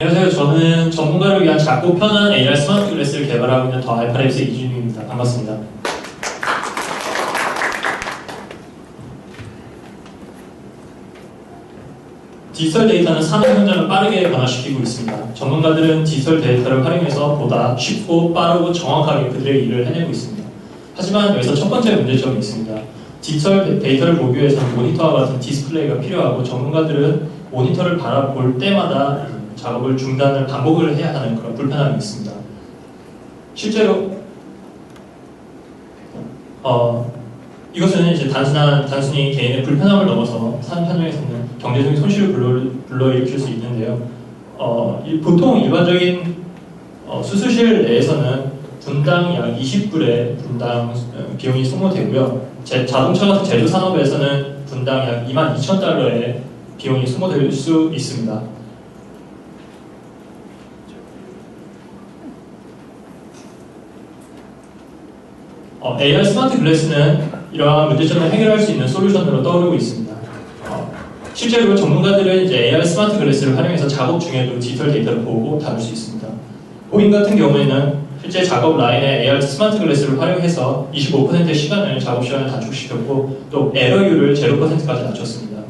안녕하세요. 저는 전문가를 위한 작고 편한 AR 스마트 글래스를 개발하고 있는 더 알파랩스 이준입니다. 반갑습니다. 디지털 데이터는 산업 현장을 빠르게 변화시키고 있습니다. 전문가들은 디지털 데이터를 활용해서 보다 쉽고 빠르고 정확하게 그들의 일을 해내고 있습니다. 하지만 여기서 첫 번째 문제점이 있습니다. 디지털 데이터를 보기 위해서는 모니터와 같은 디스플레이가 필요하고 전문가들은 모니터를 바라볼 때마다 작업을 중단을 반복을 해야 하는 그런 불편함이 있습니다. 실제로 어, 이것은 이제 단순한 단순히 개인의 불편함을 넘어서 산업 현장에서는 경제적인 손실을 불러, 불러일으킬 수 있는데요. 어, 이- 보통 일반적인 어, 수술실 내에서는 분당 약 20불의 분당 어, 비용이 소모되고요. 제, 자동차 같은 제조 산업에서는 분당 약 2만 2천 달러의 비용이 소모될 수 있습니다. 어, AR 스마트 글래스는 이러한 문제점을 해결할 수 있는 솔루션으로 떠오르고 있습니다. 어, 실제로 전문가들은 이제 AR 스마트 글래스를 활용해서 작업 중에도 디지털 데이터를 보고 다룰 수 있습니다. 보잉 같은 경우에는 실제 작업 라인에 AR 스마트 글래스를 활용해서 25%의 시간을 작업 시간을 단축시켰고 또 에러율을 0%까지 낮췄습니다.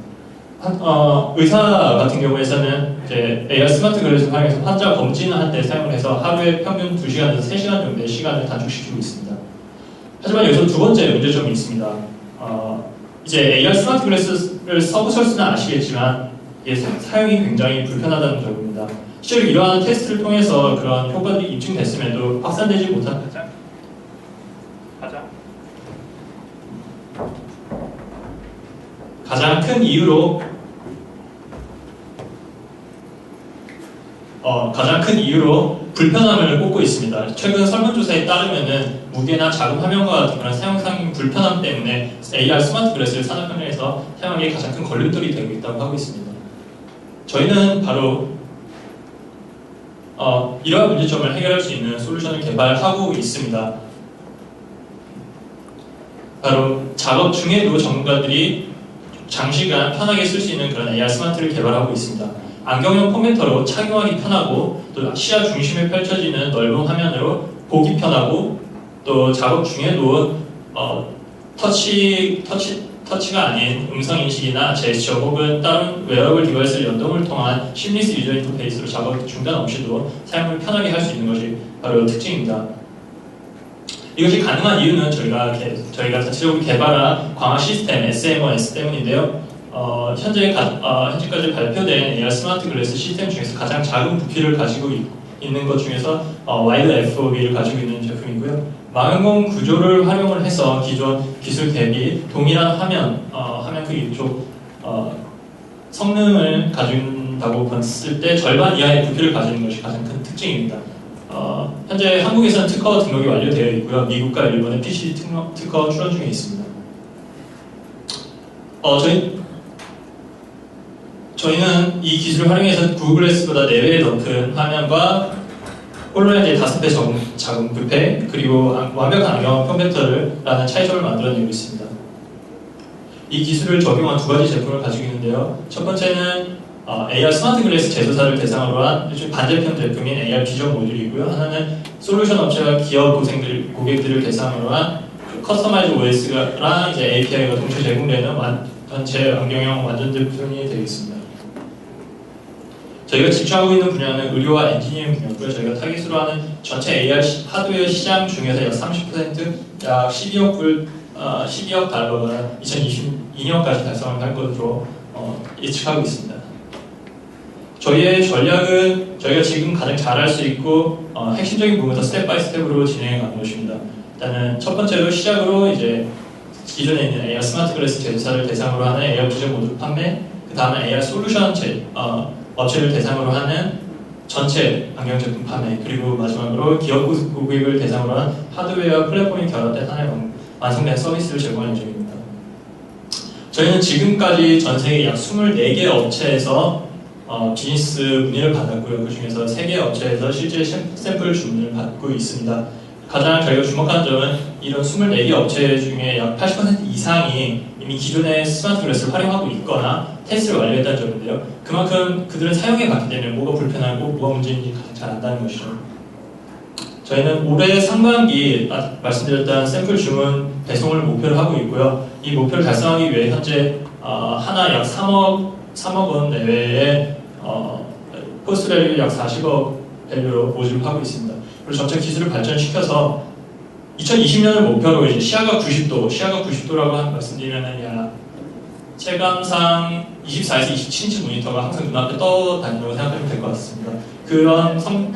한- 어, 의사 같은 경우에서는 이제 AR 스마트 글래스를 활용해서 환자 검진을 할 때 사용을 해서 하루에 평균 2시간에서 3시간 정도의 시간을 단축시키고 있습니다. 하지만 여기서 두 번째 문제점이 있습니다. 어, 이제 AR 스마트 글래스를 써보실 수는 아시겠지만 이게 사- 사용이 굉장히 불편하다는 점입니다. 실제로 이러한 테스트를 통해서 그런 효과들이 입증됐음에도 확산되지 못한 가장 가장 가장 큰 이유로 어, 가장 큰 이유로 불편함을 꼽고 있습니다. 최근 설문조사에 따르면은 무게나 작은 화면과 같은 그런 사용상 불편함 때문에 AR 스마트 글래스를 산업 현장에서 사용하기에 가장 큰 걸림돌이 되고 있다고 하고 있습니다. 저희는 바로 어, 이러한 문제점을 해결할 수 있는 솔루션을 개발하고 있습니다. 바로 작업 중에도 전문가들이 장시간 편하게 쓸 수 있는 그런 AR 스마트를 개발하고 있습니다. 안경형 포맷터로 착용하기 편하고 또 시야 중심에 펼쳐지는 넓은 화면으로 보기 편하고 또 작업 중에도 어, 터치 터치 터치가 아닌 음성 인식이나 제스처 혹은 다른 웨어러블 디바이스 연동을 통한 심리스 유저 인터페이스로 작업 중단 없이도 사용을 편하게 할 수 있는 것이 바로 특징입니다. 이것이 가능한 이유는 저희가 개- 저희가 자체적으로 개발한 광학 시스템 SMOS 때문인데요. 어, 현재 가- 어, 현재까지 발표된 AR 스마트 글래스 시스템 중에서 가장 작은 부피를 가지고 있, 있는 것 중에서 어, 와이드 FOV를 가지고 있는 제품이고요. 망원공 구조를 활용을 해서 기존 기술 대비 동일한 화면, 어, 화면 크기 쪽 어, 성능을 가진다고 봤을 때 절반 이하의 부피를 가지는 것이 가장 큰 특징입니다. 어, 현재 한국에서는 특허 등록이 완료되어 있고요. 미국과 일본의 PC 특허, 특허 출원 중에 있습니다. 어, 저희 저희는 이 기술을 활용해서 구글 글래스보다 4배 더큰 화면과 홀로렌즈의 5배 적- 작은 부패 그리고 안- 완벽한 안경 컴퓨터를 라는 차이점을 만들어내고 있습니다. 이 기술을 적용한 두 가지 제품을 가지고 있는데요. 첫 번째는 어, AR 스마트 글래스 제조사를 대상으로 한 반대편 제품인 AR 비전 모듈이고요. 하나는 솔루션 업체와 기업 고생들, 고객들을 대상으로 한 커스터마이즈 OS랑 이제 API가 동시에 제공되는 완, 전체 안경형 완전 제품이 되겠습니다. 저희가 집중하고 있는 분야는 의료와 엔지니어링 분야고요. 저희가 타깃으로 하는 전체 AR 시- 하드웨어 시장 중에서 약 30%, 약 12억 불, 어, 12억 달러가 2022년까지 달성을 할 것으로 어, 예측하고 있습니다. 저희의 전략은 저희가 지금 가장 잘할 수 있고 어, 핵심적인 부분부터 스텝 바이 스텝으로 진행해 가는 것입니다. 일단은 첫 번째로 시작으로 이제 기존에 있는 AR 스마트 글래스 제조사를 대상으로 하는 AR 기존 모듈 판매, 그 다음에 AR 솔루션 제, 어, 업체를 대상으로 하는 전체 안경 제품 판매, 그리고 마지막으로 기업 고- 고객을 대상으로 한 하드웨어 플랫폼이 결합된 하나의 완- 완성된 서비스를 제공할 예정입니다. 저희는 지금까지 전 세계 약 24개 업체에서 어, 비즈니스 문의를 받았고요. 그 중에서 3개 업체에서 실제 샘- 샘플 주문을 받고 있습니다. 가장 저희가 주목하는 점은 이런 24개 업체 중에 약 80% 이상이 이미 기존의 스마트 글래스를 활용하고 있거나 테스트를 완료했다는 점인데요. 그만큼 그들은 사용해 봤기 때문에 뭐가 불편하고 뭐가 문제인지 가장 잘 안다는 것이죠. 저희는 올해 상반기 아, 말씀드렸던 샘플 주문 배송을 목표로 하고 있고요. 이 목표를 달성하기 위해 현재 어, 하나 약 3억 3억 원 내외의 어, 포스트 밸류 약 40억 밸류로 모집을 하고 있습니다. 그리고 점차 기술을 발전시켜서 2020년을 목표로 이제 시야가 90도, 시야가 90도라고 한 말씀드리면은 약 체감상 24에서 27인치 모니터가 항상 눈앞에 떠다닌다고 생각하면 될 것 같습니다. 그런 성,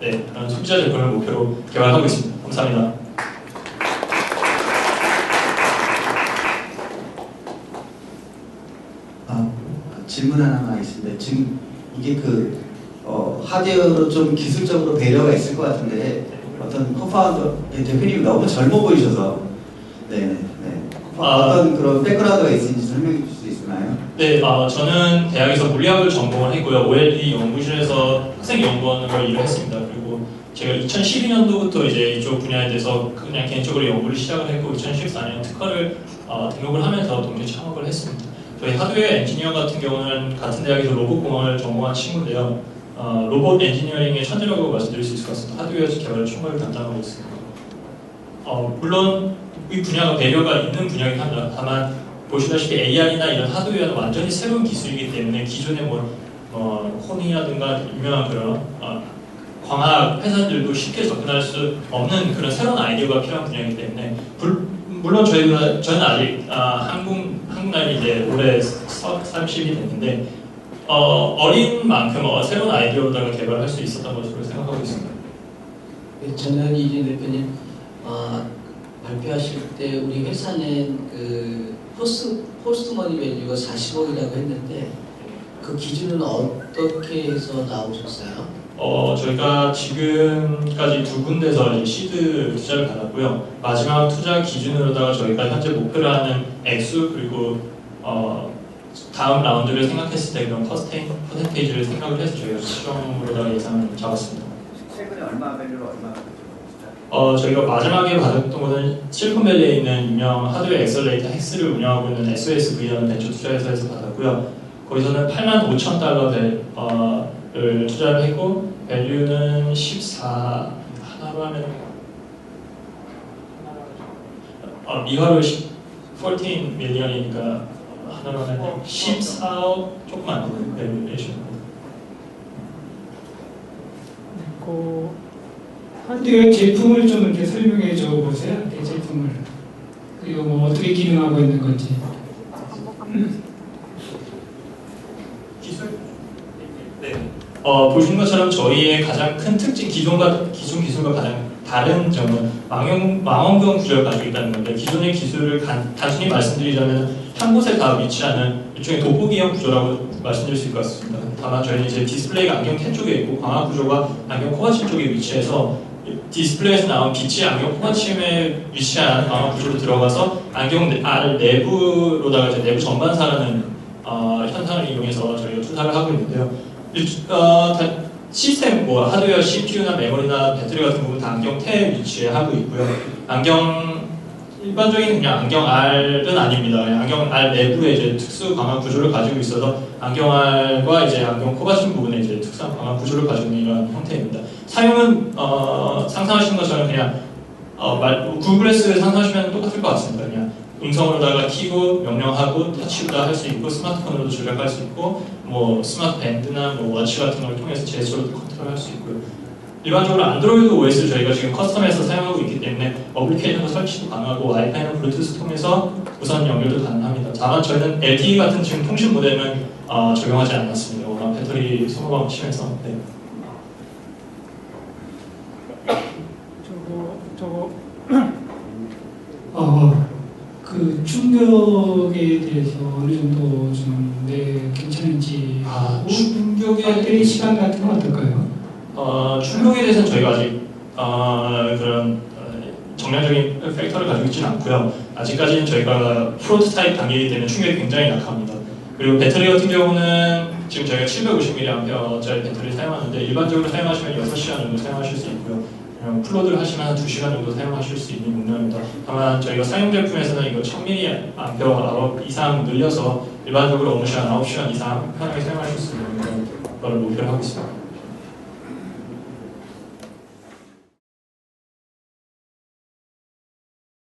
네, 그런 소비자 제품을 목표로 개발하고 있습니다. 감사합니다. 아, 질문 하나만 있습니다. 지금 이게 그 어, 하드웨어로 좀 기술적으로 배려가 있을 것 같은데 어떤 코파운더 대표님이 너무 젊어 보이셔서 네, 네. 아. 어떤 그런 백그라운드가 있는지 설명해 있나요? 네, 어, 저는 대학에서 물리학을 전공을 했고요. OLD 연구실에서 학생 연구원으로 일을 했습니다. 그리고 제가 2012년도부터 이제 이쪽 분야에 대해서 그냥 개인적으로 연구를 시작을 했고 2014년 특허를 어, 등록을 하면서 동시에 창업을 했습니다. 저희 하드웨어 엔지니어 같은 경우는 같은 대학에서 로봇공학을 전공한 친구인데요. 어, 로봇 엔지니어링의 천재라고 말씀드릴 수 있을 것 같습니다. 하드웨어 개발 총괄을 담당하고 있습니다. 어, 물론 이 분야가 배려가 있는 분야이긴 합니다. 다만 보시다시피 AR이나 이런 하드웨어는 완전히 새로운 기술이기 때문에 기존의 뭐 어, 혼이라든가 유명한 그런 어, 광학 회사들도 쉽게 접근할 수 없는 그런 새로운 아이디어가 필요한 분야이기 때문에 불- 물론 저희가 저는 아직 아, 한국 한국 나이 이제 올해 서- 30이 됐는데 어, 어린 만큼 어, 새로운 아이디어로다가 개발할 수 있었던 것으로 생각하고 있습니다. 네, 저는 이진 대표님 어, 발표하실 때 우리 회사 는 그 포스트 포스트 머니 밸류가 40억이라고 했는데 그 기준은 어떻게 해서 나오셨어요? 어, 저희가 지금까지 두 군데서 이제 시드 투자를 받았고요. 마지막 투자 기준으로다가 저희가 현재 목표로 하는 액수 그리고 어, 다음 라운드를 생각했을 때 그런 퍼센테이, 퍼센테이지를 생각을 해서 저희가 시정으로다가 예상을 잡았습니다. 최근에 얼마 밸류로 얼마 어, 저희가 마지막에 받았던 것은 실리콘밸리에 있는 유명 하드웨어 엑셀레이터 헥스를 운영하고 있는 SOSV라는 벤처 투자회사에서 받았고요. 거기서는 8만 5천 달러 밸, 어, 를 투자를 했고 밸류는 14 하나로 하면 어, 미화로 10, 14 밀리언이니까 하나로 하면 14억 조금 안 되는 밸류에이션입니다. 그 하드 웨어 제품을 좀 이렇게 설명해 줘 보세요. 그 제품을 그리고 뭐 어떻게 기능하고 있는 건지. 네. 어, 보시는 것처럼 저희의 가장 큰 특징, 기존과 기존 기술과 가장 다른 점은 망형, 망원경 구조를 가지고 있다는 건데 기존의 기술을 간- 단순히 말씀드리자면 한 곳에 다 위치하는 일종의 돋보기형 구조라고 말씀드릴 수 있을 것 같습니다. 다만 저희는 이제 디스플레이가 안경 캔 쪽에 있고 광학 구조가 안경 코받침 쪽에 위치해서 디스플레이에서 나온 빛이 안경 코받침에 위치한 광학 구조로 들어가서 안경 내- 알 내부로다가 이제 내부 전반사라는 어, 현상을 이용해서 저희가 투자를 하고 있는데요. 일- 어, 다- 시스템, 뭐 하드웨어, CPU나 메모리나 배터리 같은 부분 다 안경 태에 위치해 하고 있고요. 안경 일반적인 그냥 안경 알은 아닙니다. 안경 알 내부에 이제 특수 광학 구조를 가지고 있어서 안경 알과 이제 안경 코받침 부분에 이제 특수한 광학 구조를 가지고 있는 이런 형태입니다. 사용은 어, 상상하시는 것처럼 그냥 어, 말, 구글글래스 상상하시면 똑같을 것 같습니다. 그냥 음성으로다가 키고 명령하고 터치로다 할 수 있고 스마트폰으로도 조작할 수 있고 뭐 스마트 밴드나 뭐 워치 같은 걸 통해서 제스처로도 컨트롤할 수 있고요. 일반적으로 안드로이드 OS를 저희가 지금 커스텀해서 사용하고 있기 때문에 어플리케이션 설치도 가능하고 와이파이나 블루투스 통해서 우선 연결도 가능합니다. 다만 저희는 LTE 같은 지금 통신 모델은 어, 적용하지 않았습니다. 워낙 배터리 소모가 심해서. 네. 저거 저거 어그 충격에 대해서 어느 정도 좀 네 괜찮은지 아, 충격에 배터리 시간 같은 건 어떨까요? 어, 충격에 대해서는 저희가 아직 어, 그런 어, 정량적인 팩터를 가지고 있지는 않고요. 아직까지는 저희가 프로토타입 단계이기 때문에 충격이 굉장히 약합니다. 그리고 배터리 같은 경우는 지금 저희가 750mAh짜리 배터리를 사용하는데 일반적으로 사용하시면 6시간 정도 사용하실 수 있고요. 플로드를 하시면 한 2시간 정도 사용하실 수 있는 용량입니다. 다만 저희가 사용 제품에서는 이거 1000mAh 이상 늘려서 일반적으로 업무 시간 9시간 이상 편하게 사용하실 수 있는 그런 목표로 하고 있습니다.